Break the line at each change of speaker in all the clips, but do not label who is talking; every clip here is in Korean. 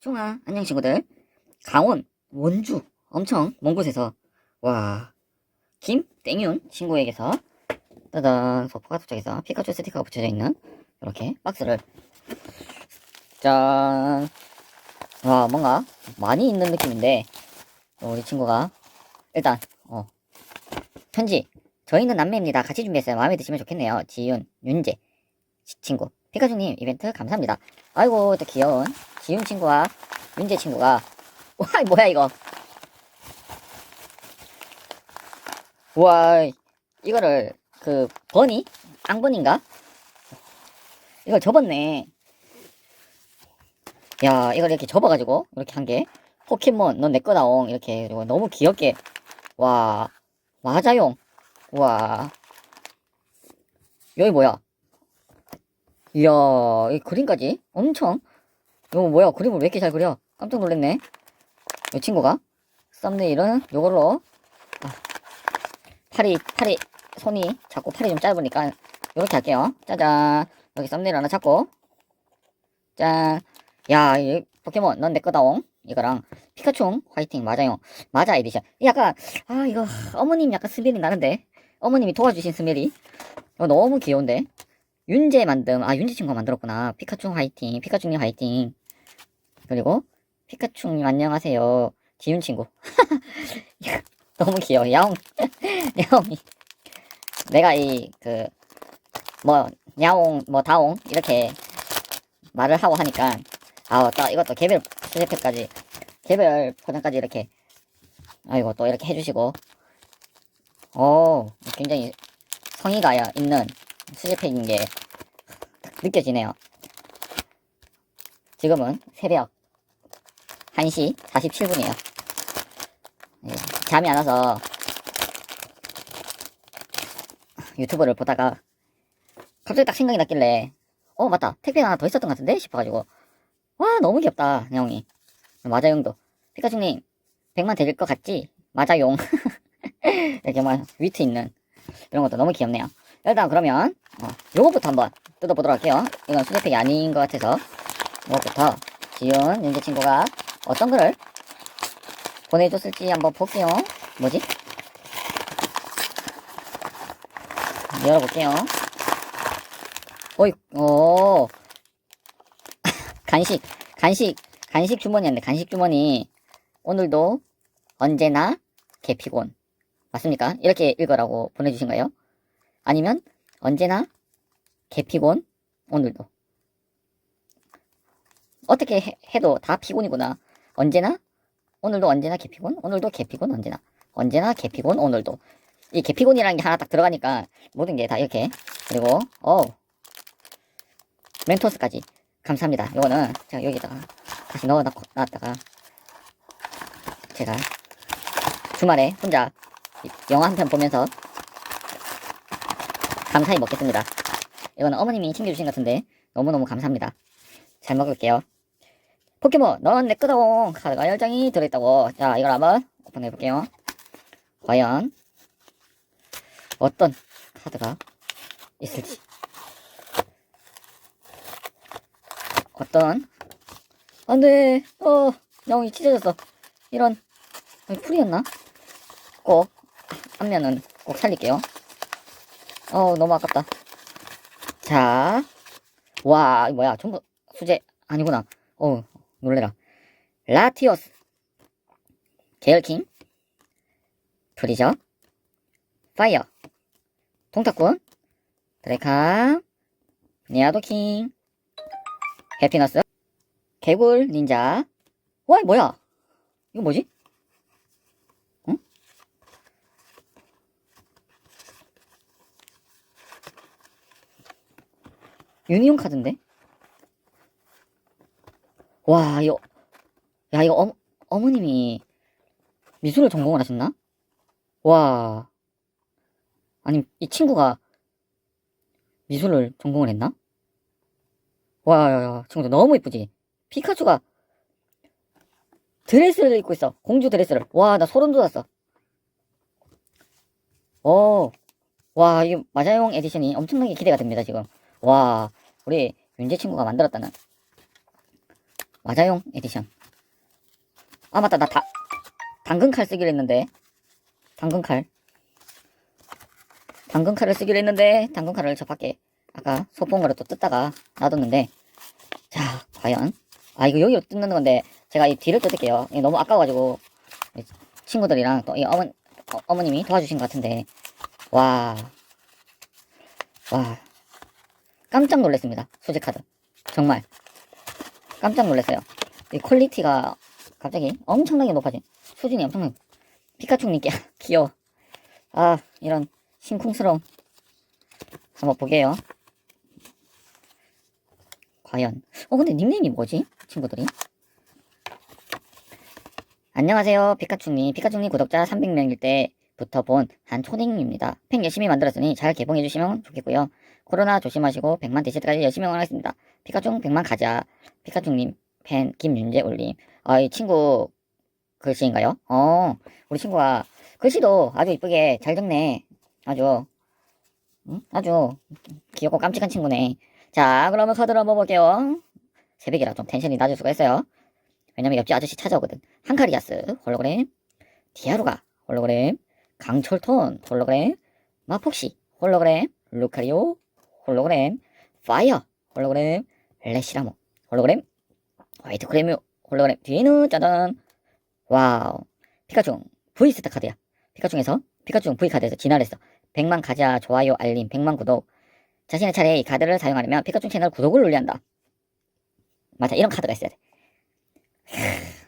총아, 안녕 친구들. 강원, 원주, 엄청 먼 곳에서, 와, 김땡윤 친구에게서, 따단, 소포가 도착해서 피카츄 스티커가 붙여져 있는, 이렇게 박스를, 짠. 와, 뭔가 많이 있는 느낌인데, 우리 친구가, 일단, 어, 편지. 저희는 남매입니다. 같이 준비했어요. 마음에 드시면 좋겠네요. 지윤, 윤재, 치- 친구. 피카츄님, 이벤트 감사합니다. 아이고, 또 귀여운 지윤 친구와 윤재 친구가 와 뭐야 이거 와 이거를 그 버니 앙버니인가 이걸 접었네 야 이걸 이렇게 접어가지고 이렇게 한 게 포켓몬 넌 내 거다옹 이렇게 그리고 너무 귀엽게 와 맞아용. 와. 여기 뭐야? 이야 이 그림까지? 엄청. 이거 뭐야? 그림을 왜 이렇게 잘 그려? 깜짝 놀랐네. 이 친구가? 썸네일은 요걸로. 아, 팔이 팔이 손이 자꾸 팔이 좀 짧으니까 요렇게 할게요. 짜잔. 여기 썸네일 하나 찾고. 짠야 이 포켓몬 넌 내 거다옹 이거랑 피카츄 화이팅. 맞아요. 맞아 에디션. 약간 아 이거 어머님 약간 스멜이 나는데? 어머님이 도와주신 스멜이? 이거 너무 귀여운데? 윤재 만듦 아 윤재 친구가 만들었구나. 피카츄 화이팅 피카츄님 화이팅. 그리고 피카츄님 안녕하세요. 지윤 친구. 너무 귀여워. 야옹. 야옹이. 내가 이 그 뭐 야옹 뭐 다옹 이렇게 말을 하고 하니까 아 또 이것도 개별 수제팩까지 개별 포장까지 이렇게 아이고 또 이렇게 해주시고 오 굉장히 성의가 있는 수제팩인 게 느껴지네요. 지금은 새벽 1시 47분이에요. 잠이 안 와서 유튜브를 보다가 갑자기 딱 생각이 났길래 어 맞다 택배 하나 더 있었던 것 같은데 싶어가지고 와 너무 귀엽다 형이 맞아용도 피카츄님 100만 드릴 것 같지? 맞아용 이렇게 막 위트 있는 이런 것도 너무 귀엽네요. 일단 그러면 어, 요거부터 한번 뜯어보도록 할게요. 이건 수제팩이 아닌 것 같아서 요거부터 지윤 윤재 친구가 어떤 거를 보내줬을지 한번 볼게요. 뭐지? 열어볼게요. 어이, 오. 간식, 간식, 간식 주머니였네. 간식 주머니. 오늘도 언제나 개피곤. 맞습니까? 이렇게 읽으라고 보내주신 거예요? 아니면 언제나 개피곤? 오늘도. 어떻게 해, 해도 다 피곤이구나. 언제나? 오늘도 언제나 개피곤? 오늘도 개피곤? 언제나? 언제나 개피곤? 오늘도. 이 개피곤이라는 게 하나 딱 들어가니까 모든 게 다 이렇게. 그리고 어 멘토스까지 감사합니다 이거는 제가 여기다가 다시 넣어 놨다가 제가 주말에 혼자 영화 한 편 보면서 감사히 먹겠습니다. 이거는 어머님이 챙겨주신 것 같은데 너무너무 감사합니다. 잘 먹을게요. 포켓몬 넌내 거다옹 카드가 10장이 들어있다고 자 이걸 한번 오픈해볼게요. 과연 어떤 카드가 있을지 어떤 안돼 어 영이 찢어졌어 이런 아니, 풀이었나? 꼭 앞면은 꼭 살릴게요. 어 너무 아깝다. 자, 와, 이거 뭐야? 전부 수제 아니구나. 어 놀래라. 라티오스, 게일킹, 프리저, 파이어, 통탁군, 드레카, 니아도킹, 해피너스, 개굴 닌자. 와, 이거 뭐야? 이거 뭐지? 유니온 카드인데? 와, 이거, 야, 이거 어, 어머님이 미술을 전공을 하셨나? 와. 아니, 이 친구가 미술을 전공을 했나? 와, 친구들 너무 이쁘지? 피카츄가 드레스를 입고 있어. 공주 드레스를. 와, 나 소름 돋았어. 오, 와, 이 마자용 에디션이 엄청나게 기대가 됩니다, 지금. 와, 우리 윤재 친구가 만들었다는 마자용 에디션. 아, 맞다, 나 다, 당근 칼 쓰기로 했는데. 당근 칼. 당근 칼을 쓰기로 했는데, 당근 칼을 저 밖에 아까 거를 또 뜯다가 놔뒀는데. 자, 과연. 아, 이거 여기로 뜯는 건데, 제가 이 뒤를 뜯을게요. 너무 아까워가지고, 이 친구들이랑 또 이 어머, 어, 어머님이 도와주신 것 같은데, 와, 와, 깜짝 놀랐습니다. 수제 카드. 정말. 깜짝 놀랐어요. 이 퀄리티가 갑자기 엄청나게 높아진, 수준이 엄청나게, 피카츄님께, 귀여워. 아, 이런 심쿵스러움. 한번 보게요. 과연. 어, 근데 닉네임이 뭐지? 친구들이? 안녕하세요. 피카츄님. 피카츄님 구독자 300명일 때부터 본 한 초딩입니다. 팬 열심히 만들었으니 잘 개봉해주시면 좋겠고요. 코로나 조심하시고 100만 되실 때까지 열심히 응원하겠습니다. 피카츄 100만 가자. 피카츄님 팬 김윤재 올림. 아, 이 친구 글씨인가요? 어, 우리 친구가 글씨도 아주 이쁘게 잘 적네. 아주, 응? 아주 귀엽고 깜찍한 친구네. 자, 그러면 카드를 한번 볼게요. 새벽이라 좀 텐션이 낮을 수가 있어요. 왜냐면 옆집 아저씨 찾아오거든. 한카리아스 홀로그램, 디아루가 홀로그램, 강철톤 홀로그램, 마폭시 홀로그램, 루카리오 홀로그램, 파이어 홀로그램, 레시라모 홀로그램, 화이트 크레뮤 홀로그램, 뒤에는 짜잔. 와우. 피카츄 V스타 카드야. 피카츄에서 피카츄 V 카드에서 진화했어. 100만 가자 좋아요 알림. 100만 구독 자신의 차례에 이 카드를 사용하려면 피카츄 채널 구독을 눌려한다. 맞아 이런 카드가 있어야 돼.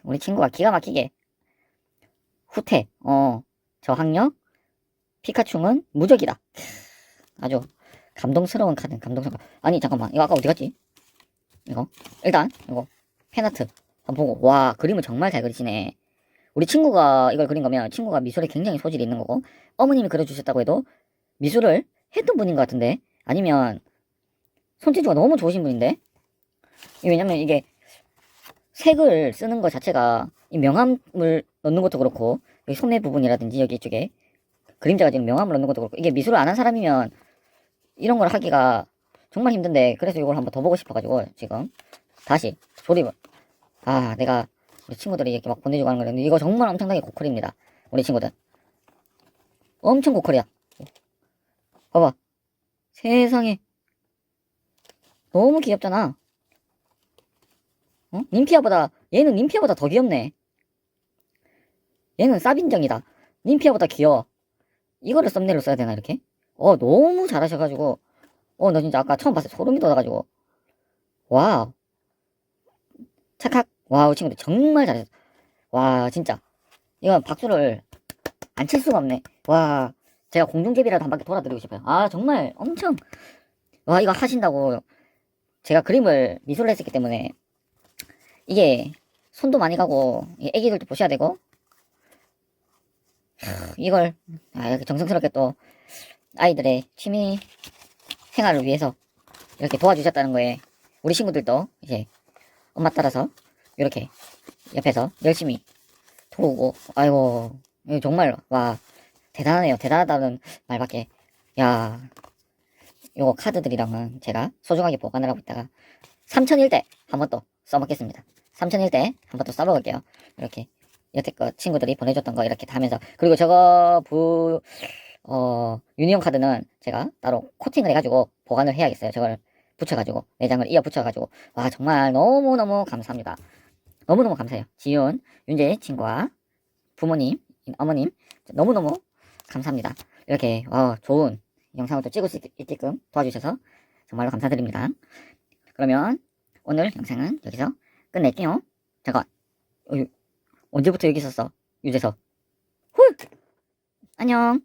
우리 친구가 기가 막히게 후퇴 어 저항력 피카츄는 무적이다. 아주 감동스러운 카드 감동스러운. 아니 잠깐만 이거 아까 어디 갔지? 이거 일단 이거 팬아트 한번 보고 와 그림을 정말 잘 그리시네. 우리 친구가 이걸 그린 거면 친구가 미술에 굉장히 소질이 있는 거고 어머님이 그려주셨다고 해도 미술을 했던 분인 것 같은데 아니면 손재주가 너무 좋으신 분인데? 왜냐면 이게 색을 쓰는 것 자체가 이 명암을 넣는 것도 그렇고 여기 소매 부분이라든지 여기 이쪽에 그림자가 지금 명암을 넣는 것도 그렇고 이게 미술을 안 한 사람이면 이런 걸 하기가 정말 힘든데 그래서 이걸 한번 더 보고 싶어가지고 지금 다시 조립을. 아 내가 우리 친구들이 이렇게 막 보내주고 하는 거는데 이거 정말 엄청나게 고퀄입니다 우리 친구들. 엄청 고퀄이야. 봐봐 세상에. 너무 귀엽잖아. 어? 님피아보다 얘는 님피아보다 더 귀엽네. 얘는 쌉인정이다. 님피아보다 귀여워. 이거를 썸네일로 써야 되나 이렇게? 어 너무 잘하셔가지고. 어 나 진짜 아까 처음 봤을 때 소름이 돋아가지고. 와우. 착각. 와우 친구들 정말 잘했어 와 진짜. 이건 박수를 안 칠 수가 없네. 와 제가 공중제비라도 한 바퀴 돌아드리고 싶어요. 아 정말 엄청. 와 이거 하신다고 제가 그림을 미술을 했었기 때문에 이게 손도 많이 가고 이 애기들도 보셔야 되고. 하, 이걸 아, 이렇게 정성스럽게 또 아이들의 취미 생활을 위해서 이렇게 도와주셨다는 거에 우리 친구들도 이제 엄마 따라서 이렇게 옆에서 열심히 도우고. 아이고 정말 와 대단하네요 대단하다는 말밖에 야 요거 카드들이랑은 제가 소중하게 보관을 하고 있다가 3001대 한번 또 써먹겠습니다 3001대 한번 또 써먹을게요 이렇게 여태껏 친구들이 보내줬던 거 이렇게 다 하면서 그리고 저거 부 어, 유니온 카드는 제가 따로 코팅을 해가지고 보관을 해야겠어요. 저걸 붙여가지고, 내장을 이어 붙여가지고. 와, 정말 너무너무 감사합니다. 너무너무 감사해요. 지윤, 윤재 친구와 부모님, 어머님, 너무너무 감사합니다. 이렇게, 어, 좋은 영상을 또 찍을 수 있- 있게끔 도와주셔서 정말로 감사드립니다. 그러면 오늘 영상은 여기서 끝낼게요. 잠깐, 어, 언제부터 여기 있었어? 유재석. 후! 안녕.